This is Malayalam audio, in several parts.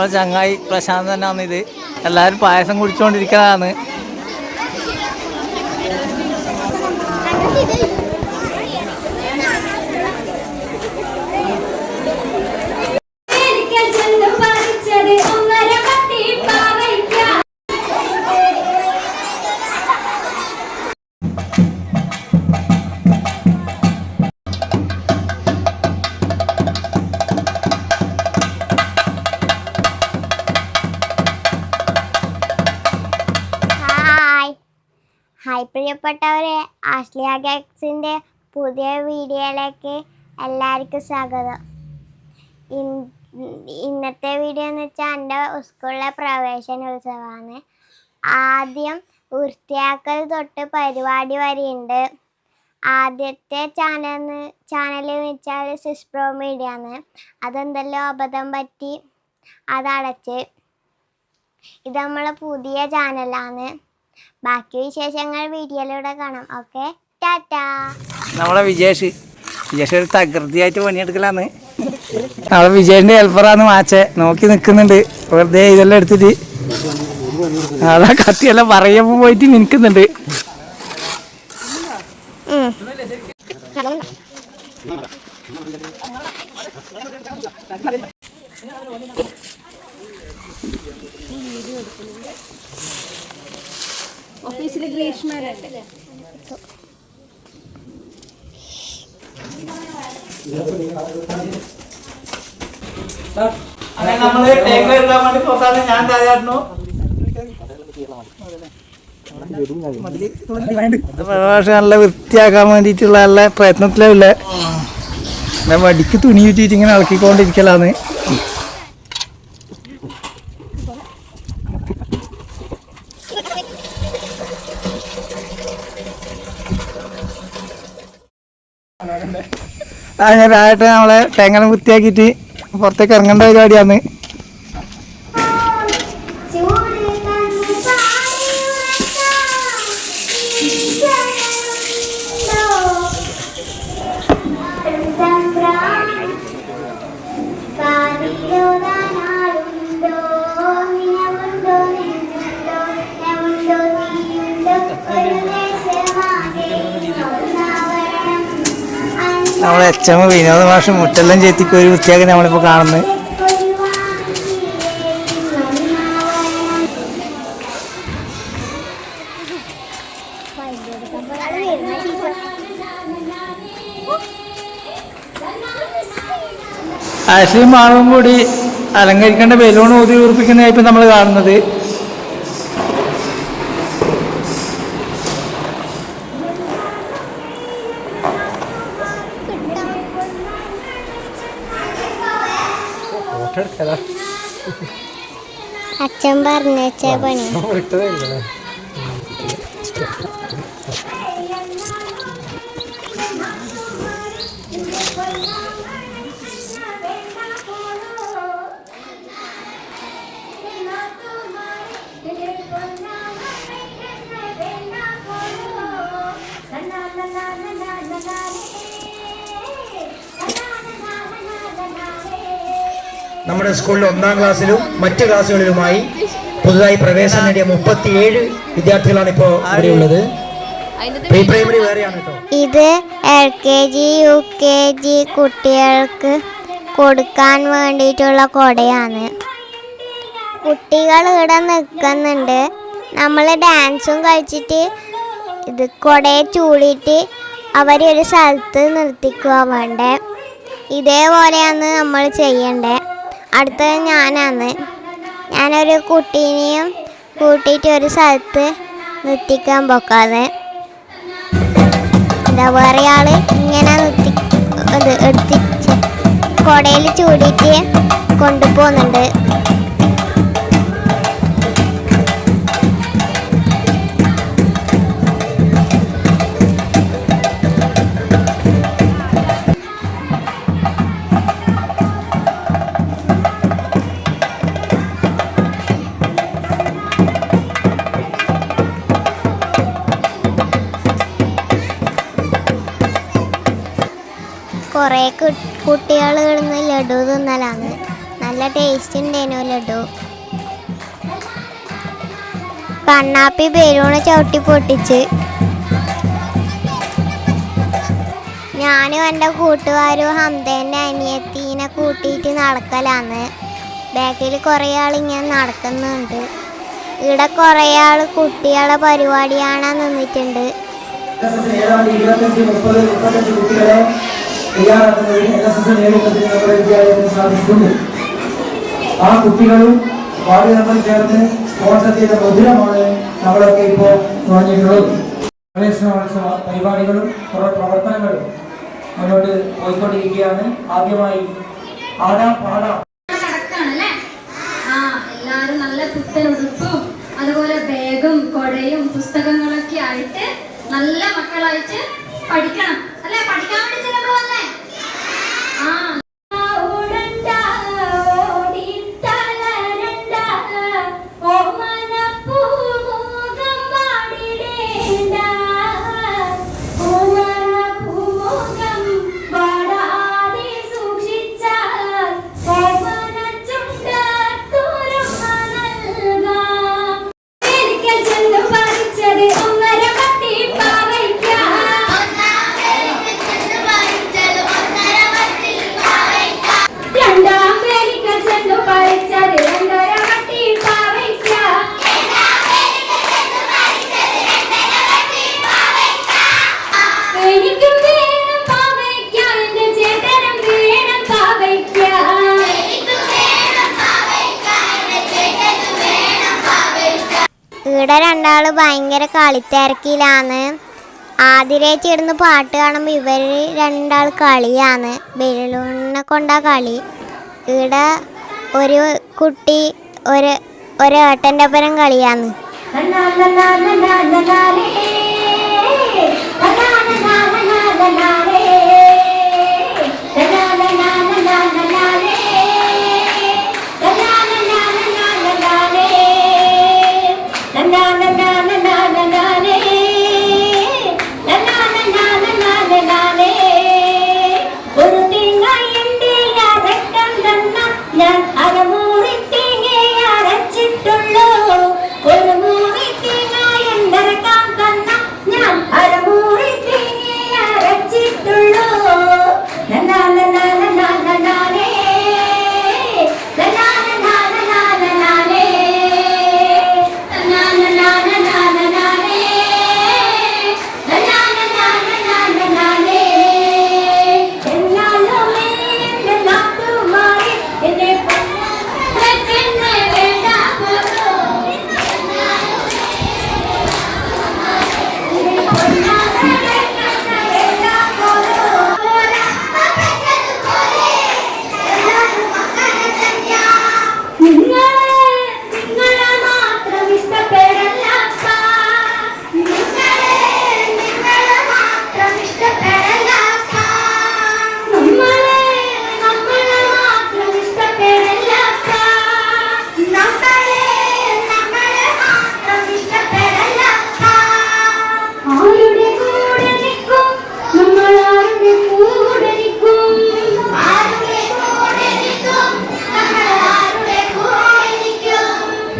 നമ്മളെ ചങ്ങായി പ്രശാന്ത് തന്നെയാണ് ഇത് എല്ലാവരും പായസം കുടിച്ചുകൊണ്ടിരിക്കുന്നതാണ് ആഷ്ലിയ പുതിയ വീഡിയോയിലേക്ക് എല്ലാവർക്കും സ്വാഗതം. ഇന്നത്തെ വീഡിയോ എന്ന് വെച്ചാൽ എന്റെ സ്കൂളിലെ പ്രവേശന ഉത്സവമാണ്. ആദ്യം വൃത്തിയാക്കൽ തൊട്ട് പരിപാടി വരെയുണ്ട്. ആദ്യത്തെ ചാനൽ ചാനൽ എന്ന് വെച്ചാൽ സിസ്പ്രോ മീഡിയ ആണ് അതെന്തെല്ലോ അബദ്ധം പറ്റി അതടച്ച് ഇത് നമ്മളെ പുതിയ ചാനലാണ്. ബാക്കി വിശേഷങ്ങൾ വീഡിയോയിലൂടെ കാണാം. ഓക്കെ? നമ്മളെ വിജേഷ്. വിജേഷ് ഒരു തകൃതിയായിട്ട് പണിയെടുക്കലാന്ന്. നമ്മളെ വിജേഷിന്റെ ഹെൽപ്പറാന്ന് മാച്ചെ. നോക്കി നിൽക്കുന്നുണ്ട് വെറുതെ ഇതെല്ലാം എടുത്തിട്ട്. അതാ കത്തിയെല്ലാം പറയുമ്പോ പോയിട്ട് നിൽക്കുന്നുണ്ട്. ഞാൻ പക്ഷെ നല്ല വൃത്തിയാക്കാൻ വേണ്ടിയിട്ടുള്ള നല്ല പ്രയത്നത്തിലുള്ള വടിക്ക് തുണി ചുറ്റിട്ട് ഇങ്ങനെ ഇളക്കിക്കൊണ്ടിരിക്കലാന്ന് അങ്ങനെ രാവിലെ നമ്മളെ തേങ്ങ വൃത്തിയാക്കിയിട്ട് പുറത്തേക്ക് ഇറങ്ങേണ്ട പരിപാടിയാണ് നമ്മളെ എം വിനോദ മാഷ് മുട്ടെല്ലാം ചേത്തിക്ക് ഒരു വൃത്തിയാക്കി നമ്മളിപ്പോൾ കാണുന്നത്. ആശ്രയും മാളും കൂടി അലങ്കരിക്കേണ്ട ബലൂൺ ഊതി ഉറപ്പിക്കുന്നതായിപ്പോൾ നമ്മൾ കാണുന്നത്. അച്ഛൻ പറഞ്ഞ പണി. നമ്മുടെ സ്കൂളിൽ ഒന്നാം ക്ലാസ്സിലും മറ്റ് ക്ലാസ്സുകളിലുമായി പുതുതായി പ്രവേശനം നേടിയ മുപ്പത്തിയേഴ് വിദ്യാർത്ഥികളാണ് ഇപ്പോൾ ഇവിടെ ഉള്ളത് പ്രീ പ്രൈമറി വേറെയാണ് ഇത് L K G U K G കുട്ടികൾക്ക് കൊടുക്കാൻ വേണ്ടിയിട്ടുള്ള കൊടയാണ്. കുട്ടികൾ ഇവിടെ നിൽക്കുന്നുണ്ട്. നമ്മൾ ഡാൻസും കളിച്ചിട്ട് ഇത് കൊടയെ ചൂടിയിട്ട് അവരെ ഒരു സ്ഥലത്ത് നിർത്തിക്കുക വേണ്ടേ. ഇതേപോലെയാണ് നമ്മൾ ചെയ്യണ്ടേ. അടുത്തത് ഞാനാണ് ഞാനൊരു കുട്ടീനെയും കൂട്ടിയിട്ട് ഒരു സ്ഥലത്ത് നിർത്തിക്കാൻ പോക്കാതെ എന്താ വേറെ ആൾ ഇങ്ങനെ നിർത്തി ഇത് എടുത്തിച്ച് കൊടയിൽ ചൂടിയിട്ട് കൊണ്ടുപോകുന്നുണ്ട്. കുറേ കുട്ടികൾ ഇടുന്ന ലഡു തിന്നലാണ്. നല്ല ടേസ്റ്റ് ഉണ്ടായിരുന്നു ലഡു. കണ്ണാപ്പി ബലൂണ് ചവിട്ടി പൊട്ടിച്ച്. ഞാനും എന്റെ കൂട്ടുകാരും ഹംദേന്റെ അനിയത്തീനെ കൂട്ടിയിട്ട് നടക്കലാണ്. ബാക്കിൽ കുറേ ആൾ ഇങ്ങനെ നടക്കുന്നുണ്ട്. ഇവിടെ കുറേ ആൾ കുട്ടികളെ പരിപാടിയാണ് നിന്നിട്ടുണ്ട്. തയ്യാറാക്കുന്നതിന് എൻ എസ് എസ് നേതൃത്വത്തിന് നമ്മുടെ വിദ്യാലയത്തിന് സാധിച്ചിട്ടുണ്ട് ആ കുട്ടികളും വാർഡ് നമ്പർ ചേർന്ന് സ്പോൺസർ ചെയ്ത മധുരമാണ് നമ്മളൊക്കെ ഇപ്പോൾ പറഞ്ഞിട്ടുള്ളത് പ്രവേശനോത്സവ പരിപാടികളും കുറെ പ്രവർത്തനങ്ങളും മുന്നോട്ട് പോയിക്കൊണ്ടിരിക്കുകയാണ്. ആദ്യമായി ആടാം പാടാം. എല്ലാരും നല്ല പുത്തൻ അതുപോലെ ബാഗും കൊടയും പുസ്തകങ്ങളൊക്കെ ആയിട്ട് നല്ല മക്കളായിട്ട് പഠിക്കണം. അല്ലേ പഠിക്കാൻ വേണ്ടി ചിലപ്പോൾ വന്നേ? ആ. ഇവിടെ രണ്ടാൾ ഭയങ്കര കളിത്തിരക്കിലാണ് ഇടുന്ന പാട്ട് കാണുമ്പോൾ ഇവർ രണ്ടാൾ കളിയാണ് ബലൂണിനെ കൊണ്ടാ കളി ഇവിടെ ഒരു കുട്ടി ഒരു ഒരേട്ടന്റെ ഒപ്പരം കളിയാണ് ലലാ ലലാ ലലാ ലലാലേ. ലലാ ലലാ ലലാ ലലാലേ. ലലാ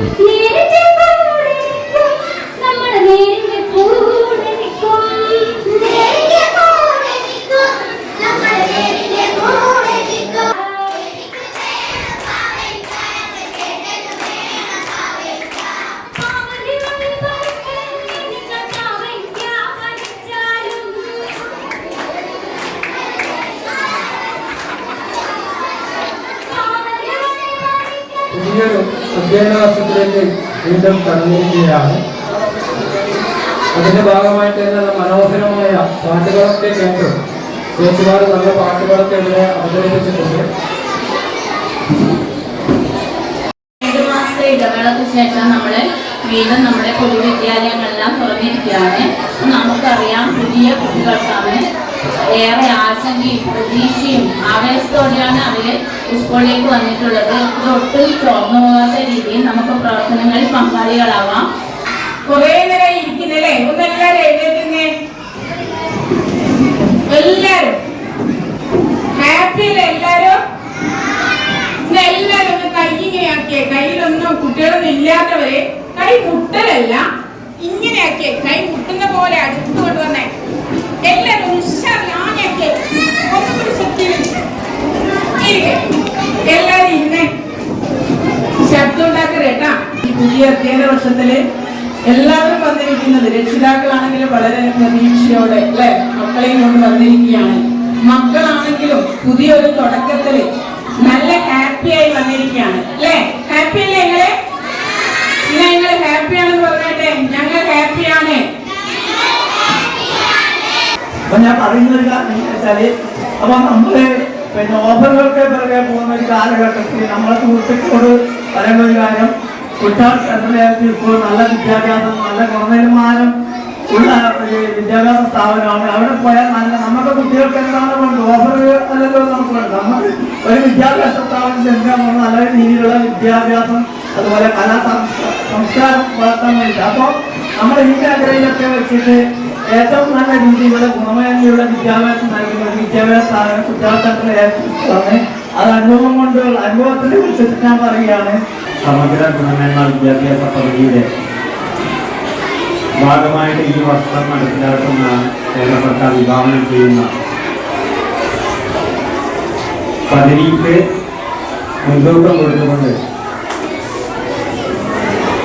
നേരിന്റെ കൂടെ വീണ്ടും കടന്നിരിക്കുകയാണ് അതിന്റെ ഭാഗമായിട്ട് തന്നെ മനോഹരമായ പാട്ടുകളൊക്കെ കേട്ടു. ചേച്ചിമാർ നല്ല പാട്ടുകളൊക്കെ ഇവിടെ അവതരിപ്പിച്ചിട്ടുണ്ട്. ഇടവേളക്ക് ശേഷം നമ്മൾ വീണ്ടും നമ്മുടെ പൊതുവിദ്യാലയങ്ങളെല്ലാം തുറന്നിരിക്കുകയാണ്. നമുക്കറിയാം പുതിയ കുട്ടികൾക്കാണ് ഏറെ ആശങ്കയും പ്രതീക്ഷയും ആവേശത്തോടെയാണ് അവർ സ്കൂളിലേക്ക് വന്നിട്ടുള്ളത്. ഇതൊട്ടും ചോർന്നു പോകാത്ത രീതിയിൽ നമുക്ക് പ്രവർത്തനങ്ങളിൽ പങ്കാളികളാവാം. കുറേ നേരം ഇരിക്കുന്നല്ലേ? ഒന്നെല്ലാരും എഴുന്നേറ്റുന്നേ എല്ലാരും ഹാപ്പി എല്ലാരും എല്ലാരും ഒന്ന് കൈയിങ്ങനെയാക്കിയ കയ്യിലൊന്നും കുട്ടികളൊന്നും ഇല്ലാത്തവരെ. കൈ മുട്ടലല്ല ഇങ്ങനെയാക്കിയ. കൈ മുട്ടുന്ന പോലെ അടുത്ത് കൊണ്ടുവന്നേ ഈ പുതിയ അധ്യയന വർഷത്തിൽ എല്ലാവരും വന്നിരിക്കുന്നത് രക്ഷിതാക്കളാണെങ്കിലും വളരെ പ്രതീക്ഷയോടെ അല്ലെ? മക്കളെയും കൊണ്ട് വന്നിരിക്കുകയാണ്. മക്കളാണെങ്കിലും പുതിയൊരു തുടക്കത്തിൽ നല്ല ഹാപ്പി ആയി വന്നിരിക്കുകയാണ്. അല്ലെ? ഹാപ്പി അല്ലേ നിങ്ങളെ? ഇല്ല നിങ്ങൾ ഹാപ്പി ആണെന്ന് പറഞ്ഞിട്ടെ. ഞങ്ങൾ ഹാപ്പിയാണ് അപ്പൊ ഞാൻ പറയുന്ന ഒരു കാരണം വെച്ചാൽ അപ്പൊ നമ്മൾ പിന്നെ ഓഫറുകൾക്ക് പിറകെ പോകുന്ന ഒരു കാലഘട്ടത്തിൽ നമ്മളെ സുഹൃത്തുക്കളോട് പറയുന്ന ഒരു കാര്യം കുട്ടികൾക്ക് ഇപ്പോൾ നല്ല വിദ്യാഭ്യാസം നല്ല ഗുണനിലവാരം ഉള്ള ഒരു വിദ്യാഭ്യാസ സ്ഥാപനമാണ്. അവിടെ പോയാൽ നല്ല നമ്മുടെ കുട്ടികൾക്ക് എന്താണ് വേണ്ടത്? ഓഫറുകൾ അല്ലല്ലോ നമുക്ക് വേണ്ടത്. നമുക്ക് ഒരു വിദ്യാഭ്യാസ സ്ഥാപനത്തിൽ വേണ്ടത് നല്ല രീതിയിലുള്ള വിദ്യാഭ്യാസം അതുപോലെ കലാ സംസ്ക- സംസ്കാരം വളർത്താൻ വേണ്ടി അപ്പോൾ നമ്മൾ ഈ മേഖലയിലൊക്കെ വെച്ചിട്ട് ഏറ്റവും നല്ല രീതിയിലുള്ള ഗുണമേന്മയുള്ള വിദ്യാഭ്യാസം വിദ്യാഭ്യാസ ഏർപ്പെടുത്തുകയാണ് അത് അനുഭവം കൊണ്ടുള്ള അനുഭവത്തിനെ കുറിച്ചിട്ട് ഞാൻ പറയുകയാണ്. സമഗ്ര ഗുണമേന്മ വിദ്യാഭ്യാസ പദ്ധതിയുടെ ഭാഗമായിട്ട് ഈ വർഷം നടപ്പിലാക്കുന്ന കേന്ദ്ര സർക്കാർ വിഭാവനം ചെയ്യുന്ന പദ്ധതിക്ക് മുൻതൂക്കം കൊടുത്തുകൊണ്ട്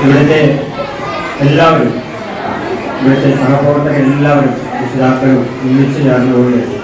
ഇവിടുത്തെ എല്ലാവരും ഇവിടുത്തെ സഹപ്രവർത്തകർ എല്ലാവരും രക്ഷിതാക്കളും ഒന്നിച്ചു ചേർന്നുകൊണ്ട്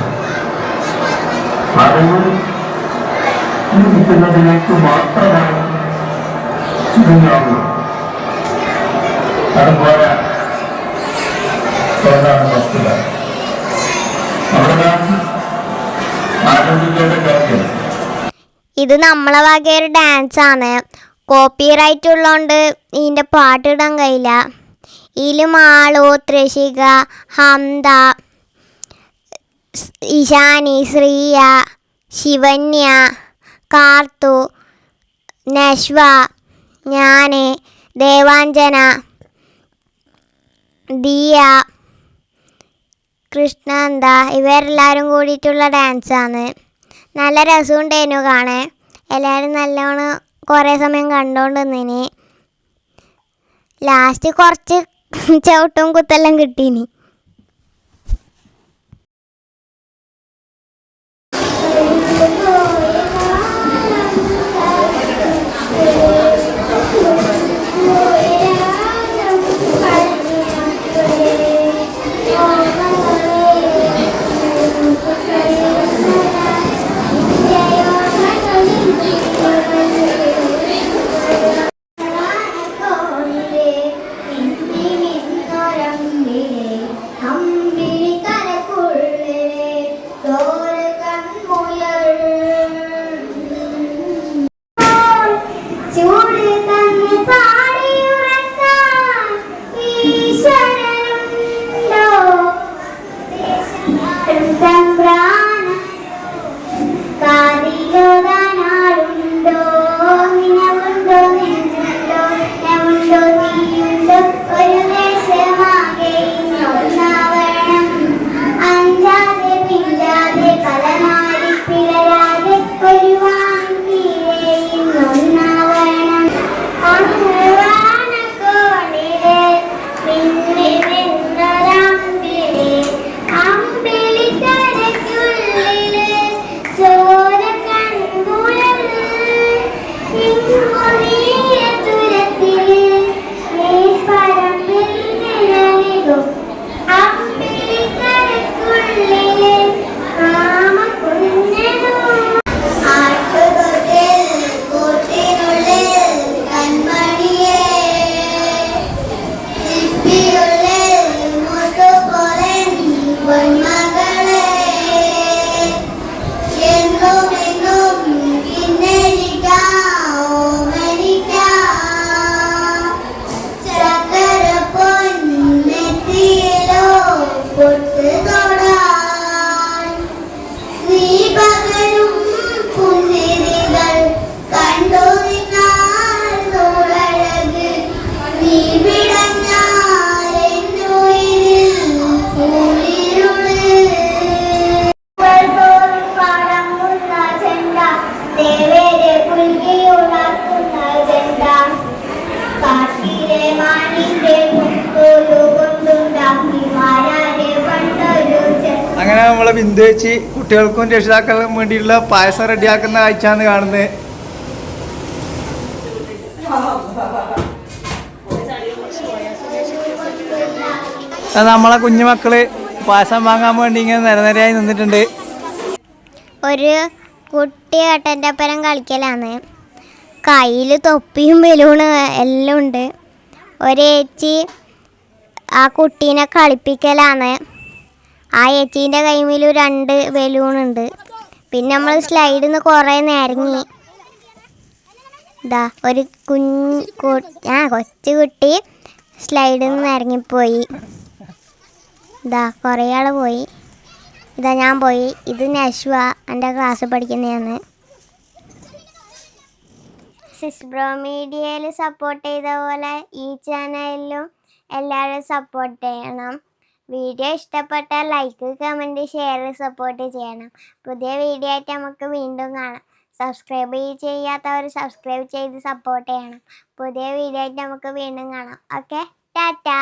അറിവ് മാത്രമാണ് ചുരുങ്ങാവുന്നത്. അതുപോലെ എന്താണ് വസ്തുത? ഇത് നമ്മളെ വകയൊരു ഡാൻസ് ആണ്. കോപ്പി റൈറ്റ് ഉള്ളതുകൊണ്ട് ഇതിന്റെ പാട്ടിടാൻ കഴിയില്ല. ഇതിലും മാളു ത്രിഷിക ഹംദ ഇഷാനി ശ്രീയ ശിവന്യ കാർത്തു നശ്വ ഞാൻ ദേവാഞ്ജന ദിയ കൃഷ്ണന്ത ഇവരെല്ലാവരും കൂടിയിട്ടുള്ള ഡാൻസാണ് നല്ല രസമുണ്ടായിരുന്നു കാണാൻ. എല്ലാവരും നല്ലോണം കുറേ സമയം കണ്ടോണ്ട് നിന്നിനി ലാസ്റ്റ് കുറച്ച് ചവിട്ടും കുത്തെല്ലാം കിട്ടീനി. വെച്ച് കുട്ടികൾക്കും രക്ഷിതാക്കൾക്കും വേണ്ടിയിട്ടുള്ള പായസം റെഡിയാക്കുന്ന കാഴ്ചയാണ് കാണുന്നത്. നമ്മളെ കുഞ്ഞുമക്കൾ പായസം വാങ്ങാൻ വേണ്ടി ഇങ്ങനെ നിരനിരയായി നിന്നിട്ടുണ്ട്. ഒരു കുട്ടി ഏട്ടന്റെ കളിക്കലാണ്. കയ്യിൽ തൊപ്പിയും ബലൂണ് എല്ലാം ഉണ്ട്. ഒരേച്ചി ആ കുട്ടീനെ കളിപ്പിക്കലാണ്. ആ ചേച്ചീന്റെ കൈമിൽ രണ്ട് ബലൂണുണ്ട് പിന്നെ നമ്മൾ സ്ലൈഡിൽ നിന്ന് കുറേ നേരങ്ങി. ഇതാ ഒരു കുഞ്ഞ് ആ കൊച്ചു കുട്ടി സ്ലൈഡിൽ നിന്ന് ഇറങ്ങിപ്പോയി ഇതാ കുറേ ആൾ പോയി. ഇതാ ഞാൻ പോയി. ഇത് നശ്വ എന്റെ ക്ലാസ് പഠിക്കുന്നതാണ് സിസ്ബ്രോ മീഡിയയിൽ സപ്പോർട്ട് ചെയ്ത പോലെ ഈ ചാനലിലും എല്ലാവരും സപ്പോർട്ട് ചെയ്യണം. വീഡിയോ ഇഷ്ടപ്പെട്ടാൽ ലൈക്ക് കമന്റ് ഷെയർ സപ്പോർട്ട് ചെയ്യണം. പുതിയ വീഡിയോ ആയിട്ട് നമുക്ക് വീണ്ടും കാണാം. സബ്സ്ക്രൈബ് ചെയ്യാത്തവർ സബ്സ്ക്രൈബ് ചെയ്ത് സപ്പോർട്ട് ചെയ്യണം. പുതിയ വീഡിയോ ആയിട്ട് നമുക്ക് വീണ്ടും കാണാം. ഓക്കെ ടാറ്റാ